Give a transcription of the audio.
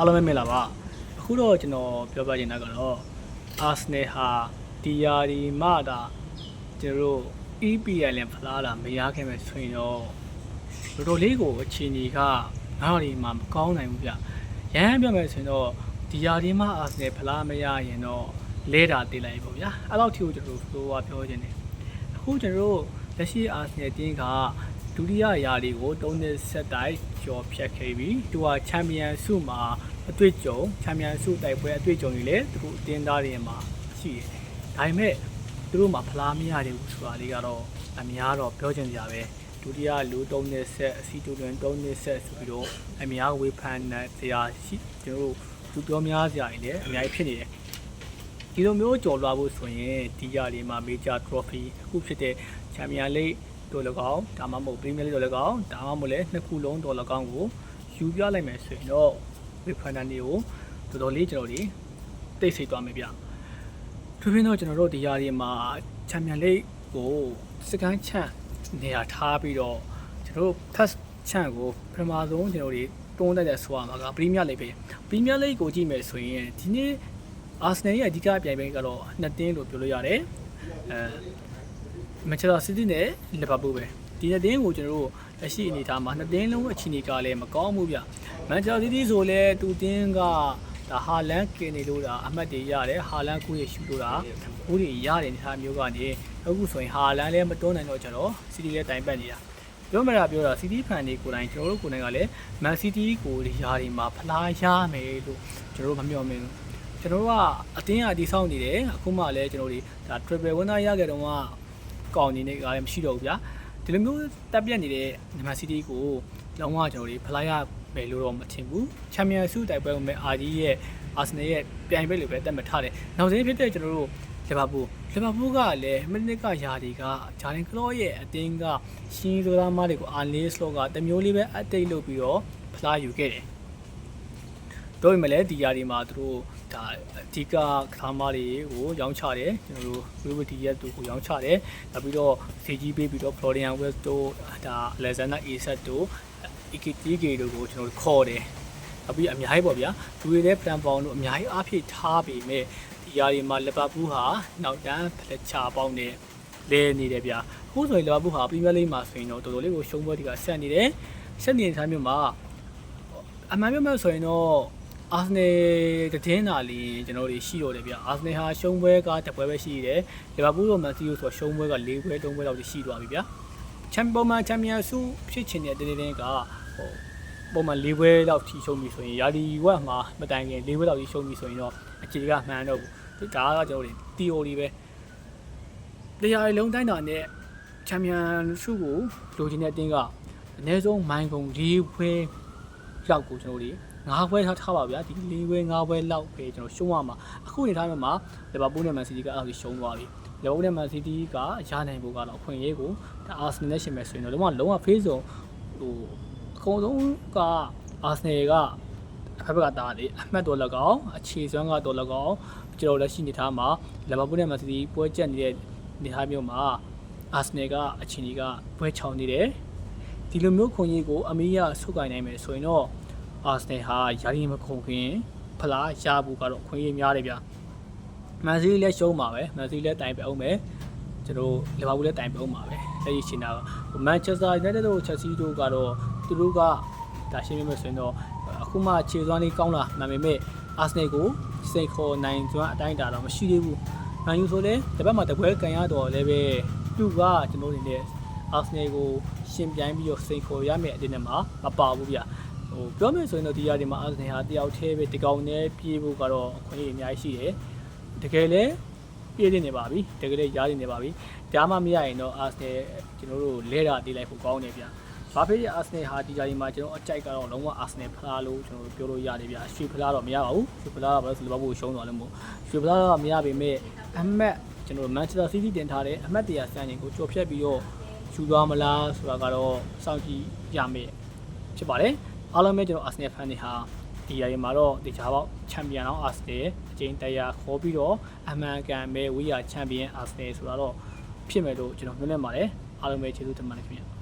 အားလုံးပဲမင်္ဂလာပါအခုတော့ကျွန်တော်ပြောပြချင်တာကတော့အာဆနယ်ဟာဒီယာဒီမှတာကျွန်တော်တို့ EPL နဲ့ဖလားတာမရခဲ့မဲ့ဆိုရင်တော့တော်တော်လေးကိုအခြေအနေကငါတို့ဒီမှာမကောင်းနိုင်ဘူးဗျရမ်းပြောမယ်ဆိုရင်တော့ဒီယာဒီမှအာဆနယ်ဖလားမရရင်တော့လဲတာတည်လိုက်ပေါ့ဗျာအဲ့လောက်ထိကိုကျွန်တော်တို့ပြောပြောချင်တယ်အခုကျွန်တော်တို့လက်ရှိအာဆနယ်တင်းက ဒုတိယယာဒီကို၃နှစ်ဆက်တိုက်ကျော်ဖြတ်ခဲ့ပြီးသူကချန်ပီယံဆုမှာအတွေ့အကြုံချန်ပီယံဆုတိုက်ပွဲအတွေ့အကြုံတွေလည်းသူတို့အတင်းသားတွေမှာရှိတယ်ဒါပေမဲ့သူတို့မှာဖလားမရတယ်ဘူးဆိုတာလေးကတော့အများတော့ပြောချင်ကြပဲဒုတိယလူ၃နှစ်ဆက်အစီတူတွင်၃နှစ်ဆက်ဆိုပြီးတော့အများဝေဖန်တဲ့တရားရှိကျွန်တော်တို့သူပြောများစရာတွေလည်းအများကြီးဖြစ်နေတယ်ဒီလိုမျိုးကြော်လွှားဖို့ဆိုရင်ဒီရလေးမှာ major trophy အခုဖြစ်တဲ့ Champions League တို့၎င်းဒါမှမဟုတ် Premier League တို့၎င်းဒါမှမဟုတ်လည်းနှစ်ခုလုံးတော်၎င်းကိုယူပြလိုက်မယ်ဆိုရင်တော့ဝေဖန်တဲ့နေကိုတော်တော်လေးကျွန်တော်တို့တိတ်ဆိတ်သွားမယ်ဗျ။သူပြင်းတော့ကျွန်တော်တို့ဒီရလေးမှာ Champions League ကိုစကန်ချန့်နေရာထားပြီးတော့ကျွန်တော်တို့ first ချန့်ကိုပထမဆုံးကျွန်တော်တို့တွန်းတိုက်တဲ့ဆိုရမှာက Premier League ပဲ Premier League ကိုကြည့်မယ်ဆိုရင်ဒီနေ့အာဆနယ်ရဲ့အဓိကပြိုင်ပွဲကတော့နှစ်တင်းလို့ပြောလို့ရတယ်အဲ မန်ချက်စတာစီးတီးနဲ့လီဗာပူးပဲဒီနှစ်တင်းကိုကျွန်တော်တို့လက်ရှိအနေအထားမှာနှစ်တင်းလုံးအခြေအနေကလည်းမကောင်းဘူးဗျမန်ချက်စတာစီးတီးဆိုလဲတူတင်းကဒါဟာလန်ကင်နေလို့ဒါအမှတ်တွေရတယ်ဟာလန်ကူရရှူလို့ဒါဘူးတွေရတယ်အနေအထားမျိုးကနေအခုဆိုရင်ဟာလန်လည်းမတွန်းနိုင်တော့ကြတော့စီးတီးလည်းတိုင်ပတ်နေတာပြောမရပြောတာစီးတီးဖန်တွေကိုယ်တိုင်ကျွန်တော်တို့ကိုယ်တိုင်ကလည်းမန်စီးတီးကိုဒီယာတွေမှာဖလားရမယ်လို့ကျွန်တော်တို့မမျှော်မှန်းဘူးကျွန်တော်တို့ကအတင်းအတီးဆောက်နေတယ်အခုမှလည်းကျွန်တော်တို့ဒါ triple winner ရခဲ့တော့ ကကောင်းနေတဲ့ကလည်းမရှိတော့ဘူးဗျာဒီလိုမျိုးတက်ပြက်နေတဲ့မြန်မာစီးတီးကိုလုံးဝကျွန်တော်တို့ဖလားရမယ်လို့တော့မထင်ဘူးချန်ပီယံဆုတိုက်ပွဲကိုမဲ့အာဂျီရဲ့အာဆနယ်ရဲ့ပြိုင်ပွဲလိုပဲတက်မှတ်ထားတယ်နောက်ဆုံးဖြစ်တဲ့ကျွန်တော်တို့လီဗာပူးလီဗာပူးကလည်းမနစ်ကယာဒီကဂျာလင်ကလော့ရဲ့အတင်းကရှင်းဆိုသားမတွေကိုအာလေးစလော့ကတမျိုးလေးပဲအတိတ်လုပ်ပြီးတော့ဖလားယူခဲ့တယ်တော့ဒီမှာလည်းဒီຢာဒီမှာသူတို့ ဒါအဓိကခါးမတွေကိုရောင်းချတယ်ကျွန်တော်တို့ဝီဝတီရက်တို့ကိုရောင်းချတယ်နောက်ပြီးတော့ဈေးကြီးပေးပြီးတော့ Florian West တို့ဒါ Alexander Isak တို့ EKTK တို့ကိုကျွန်တော်တို့ခေါ်တယ်နောက်ပြီးအများကြီးပေါ့ဗျာသူတွေလည်း plan ပေါင်းတို့အများကြီးအားဖြည့်ထားပေမဲ့ဒီຢာဒီမှာလီဗာပူးဟာနောက်တန်းဖလက်ချာပေါင်းနဲ့လဲနေတယ်ဗျာအခုဆိုရင်လီဗာပူးဟာပရီးမီးယားလိဂ်မှာဆိုရင်တော့တော်တော်လေးကိုရှုံးပွဲတွေကဆက်နေတယ်ဆက်နေတဲ့ထားမျိုးမှာအမှန်ပြောမယ်ဆိုရင်တော့ အာဆနယ်တည်င်းတာလီကျွန်တော်တို့ရှိတော့တယ်ဗျအာဆနယ်ဟာရှုံးပွဲကတစ်ပွဲပဲရှိတယ်လီဗာပူးတို့မန်စီးယိုဆိုတော့ရှုံးပွဲက၄ပွဲ၃ပွဲလောက်ရှိသွားပြီဗျချန်ပီယံမှာချန်ပီယံဆုဖြစ်ချင်တဲ့တင်းတင်းကဟိုပုံမှန်၄ပွဲလောက်ထိရှုံးပြီဆိုရင်ယာဒီဝက်မှာမတိုင်ခင်၄ပွဲလောက်ထိရှုံးပြီဆိုရင်တော့အခြေကမှန်တော့ဘူးဒါကကျွန်တော်တို့ theory ပဲတရားလုံးတိုင်းတာနဲ့ချန်ပီယံဆုကိုလိုချင်တဲ့အတင်းကအနည်းဆုံးမိုင်းကုန်၄ပွဲရောက်ကိုကျွန်တော်တို့ ငါးပွဲထားထားပါဗျာဒီ၄ပွဲ၅ပွဲလောက်ပဲကျွန်တော်ရှုံးရမှာအခုနေထားမှာမှာလီဗာပူးနဲ့မန်စီးတီးကအဲ့လိုရှုံးသွားပြီလီဗာပူးနဲ့မန်စီးတီးကရနိုင်ဖို့ကတော့အခွင့်အရေးကိုဒါအာဆနယ်နဲ့ရှင်မယ်ဆိုရင်တော့လုံးဝလုံးဝဖေးစုံဟိုအကုန်လုံးကအာဆနယ်ကအဖက်ဘက်ကတားလေအမှတ်တော်၎င်းအခြေစွမ်းကတော့၎င်းကျွန်တော်လက်ရှိနေထားမှာလီဗာပူးနဲ့မန်စီးတီးပွဲကျက်နေတဲ့နေထားမျိုးမှာအာဆနယ်ကအချိန်ကြီးကပွဲချောင်းနေတယ်ဒီလိုမျိုးခွန်ကြီးကိုအမီးရဆုတ်ကိုင်နိုင်မယ်ဆိုရင်တော့ အာဆနယ်ဟာယာရီမခုန်ခင်ဖလားရဖို့ကတော့ခွင့်ရများတယ်ဗျမန်စီးလည်းရှုံးပါပဲမန်စီးလည်းတိုင်ပဲအောင်မယ်ကျွန်တော်လီဗာပူးလည်းတိုင်ပဲအောင်ပါပဲလက်ရှိရှင်တာမန်ချက်စတာယူနိုက်တက်တို့ချက်စီတို့ကတော့သူတို့ကဒါရှင်းပြမယ်ဆိုရင်တော့အခုမှခြေစွမ်းလေးကောင်းလာမှန်ပေမဲ့အာဆနယ်ကိုစိတ်ခေါ်နိုင်စွမ်းအတိုင်းတာတော့မရှိသေးဘူးမန်ယူဆိုလည်းတစ်ပတ်မှာတပွဲကန်ရတော့လည်းပဲသူကကျွန်တော်အနေနဲ့အာဆနယ်ကိုရှင်ပြိုင်းပြီးတော့စိတ်ခေါ်ရမယ့်အတင်းနဲ့မှာမပါဘူးဗျ ဟိုပြောမယ်ဆိုရင်တော့ဒီရာဒီမှာအာဆနယ်ဟာတယောက်တည်းပဲဒီကောင်နဲ့ပြေးဖို့ကတော့အခွင့်အရေးအများကြီးရှိတယ်တကယ်လဲပြေးနေနေပါပြီတကယ်လဲရားနေနေပါပြီဒါမှမရရင်တော့အာဆနယ်ကျွန်တော်တို့လဲတာတေးလိုက်ဖို့ကောင်းတယ်ဗျဘာဖြစ်ရအာဆနယ်ဟာဒီရာဒီမှာကျွန်တော်အကြိုက်ကတော့လုံးဝအာဆနယ်ဖလားလို့ကျွန်တော်တို့ပြောလို့ရတယ်ဗျရွှေဖလားတော့မရပါဘူးရွှေဖလားကဘာလို့ဆိုလီဗာပူးရှုံးသွားလဲမို့ရွှေဖလားတော့မရပေမဲ့အမတ်ကျွန်တော်တို့မန်ချက်စတာစီးတီးတင်ထားတဲ့အမတ်တရားစံချိန်ကိုကြော်ဖြတ်ပြီးတော့ယူသွားမလားဆိုတာကတော့စောင့်ကြည့်ရမယ်ဖြစ်ပါတယ် အားလုံးပဲကျွန်တော် Arsenal fan တွေဟာဒီຢာတွေမှာတော့ဒီချာပေါက်ချန်ပီယံအောင် Arsenal အကျိန်တရာခေါ်ပြီးတော့အမှန်ကန်ပဲဝီယာချန်ပီယံ Arsenal ဆိုတာတော့ဖြစ်မယ်လို့ကျွန်တော်မျှော်လင့်ပါတယ်အားလုံးပဲကျေးဇူးတင်ပါတယ်ခင်ဗျာ